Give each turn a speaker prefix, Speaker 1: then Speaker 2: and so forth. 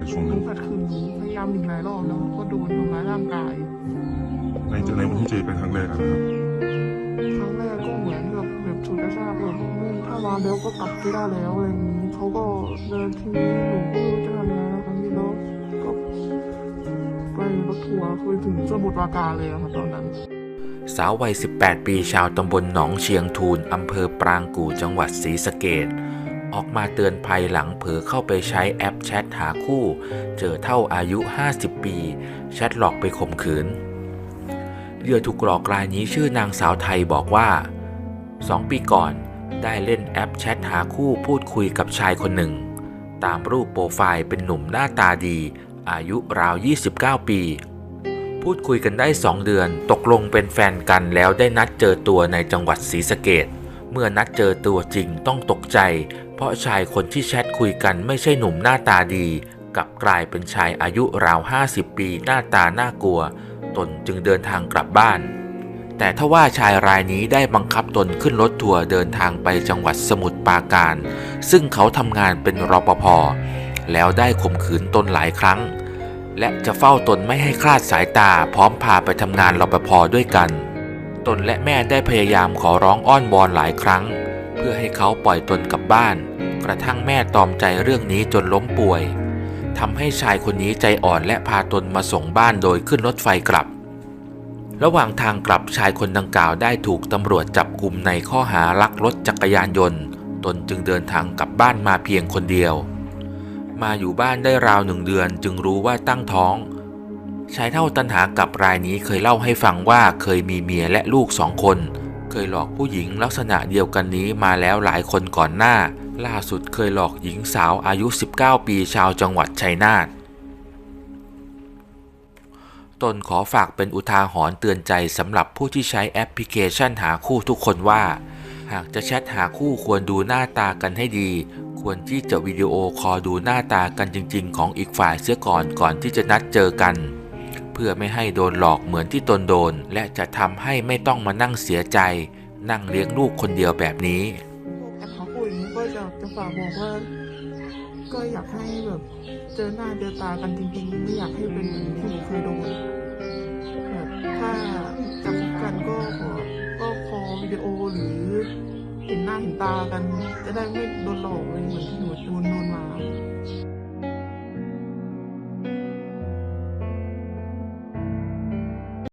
Speaker 1: ในช่วง
Speaker 2: หนู
Speaker 1: นั้น
Speaker 2: ขัดขืนหนูพยายามหนีหลายรอบแล้วก็โดนทำร้ายร่างกาย
Speaker 1: ในเจอในวันที่เจอเป็นครั้งแรกอะนะครับ
Speaker 2: ครั้งแรกก็เหมือนแบบแบบฉุดกระชากแบบไม่ถ้ามาแล้วก็กลับไม่ได้แล้วอะไรอย่างนี้เขาก็เดินทีนี้หนูก็ไม่รู้จะทำยังไงแล้วครั้งนี้แล้วก็ไปรถทัวร์คือถึงสมุทรปราการเลยอะค่ะตอนนั้น
Speaker 3: สาววัย 18 ปี ชาวตำบลหนองเชียงทูนอำเภอปรางกู่ จังหวัดศรีสะเกด ออกมาเตือนภัยหลังเผลอเข้าไปใช้แอปแชทหาคู่ เจอเท่าอายุ 50 ปี แชทหลอกไปข่มขืนเหยื่อถูกหลอกรายนี้ชื่อนางสาวไทยบอกว่า 2 ปีก่อนได้เล่นแอปแชทหาคู่พูดคุยกับชายคนหนึ่ง ตามรูปโปรไฟล์เป็นหนุ่มหน้าตาดี อายุราว 29 ปี พูดคุยกันได้ 2 เดือน ตกลงเป็นแฟนกันแล้วได้นัดเจอตัวในจังหวัดศรีสะเกด เมื่อนัดเจอตัวจริงต้องตกใจ เพราะชายคนที่แชทคุยกันไม่ใช่หนุ่มหน้าตาดี กลับกลายเป็นชายอายุราว 50 ปีหน้าตาน่ากลัว ตนจึงเดินทางกลับบ้าน แต่ถ้าว่าชายรายนี้ได้บังคับตนขึ้นรถทัวร์เดินทางไปจังหวัดสมุทรปราการ ซึ่งเขาทำงานเป็นรปภแล้วได้ข่มขืนตนหลายครั้ง และจะเฝ้าตนไม่ให้คลาดสายตาพร้อมพาไปทำงานรปภด้วยกัน ตนและแม่ได้พยายามขอร้องอ้อนวอนหลายครั้ง เพื่อให้เขาปล่อยตนกลับบ้าน กระทั่งแม่ตอมใจเรื่องนี้จนล้มป่วยทำให้ชายคนนี้ใจอ่อนและพาตนมาส่งบ้านโดยขึ้นรถไฟกลับ ระหว่างทางกลับชายคนดังกล่าวได้ถูกตำรวจจับกลุ่มในข้อหาลักรถจักรยานยนต์ ตนจึงเดินทางกลับบ้านมาเพียงคนเดียว มาอยู่บ้านได้ราวหนึ่งเดือนจึงรู้ว่าตั้งท้อง ชายเท่าตันหากับรายนี้เคยเล่าให้ฟังว่าเคยมีเมียและลูกสองคน เคยหลอกผู้หญิงลักษณะเดียวกันนี้มาแล้วหลายคนก่อนหน้า ล่าสุดเคยหลอกหญิงสาวอายุ 19 ปีชาวจังหวัดชัยนาทตนขอฝากเป็นอุทาหรณ์เตือนใจสำหรับผู้ที่ใช้แอปพลิเคชันหาคู่ทุกคนว่า หากจะแชทหาคู่ควรดูหน้าตากันให้ดี ควรที่จะวิดีโอคอลดูหน้าตากันจริง ๆ ของอีกฝ่ายเสียก่อนก่อนที่จะนัดเจอกัน พื่อไม่ให้โดนหลอกเหมือนที่ตนโดน และจะทำให้ไม่ต้องมานั่งเสียใจ นั่งเลี้ยงลูกคนเดียวแบบนี้
Speaker 2: แอปหาคู่อย่างนี้ก็อยากจะฝากบอกว่าก็อยากให้แบบเจอหน้าเจอตากันจริงๆไม่อยากให้เป็นอย่างที่หนูเคยโดนแบบถ้าจะคบกันก็ขอก็คอวิดีโอหรือเห็นหน้าเห็นตากัน จะได้ไม่โดนหลอกอะไรเหมือนที่หนูโดนโดนมา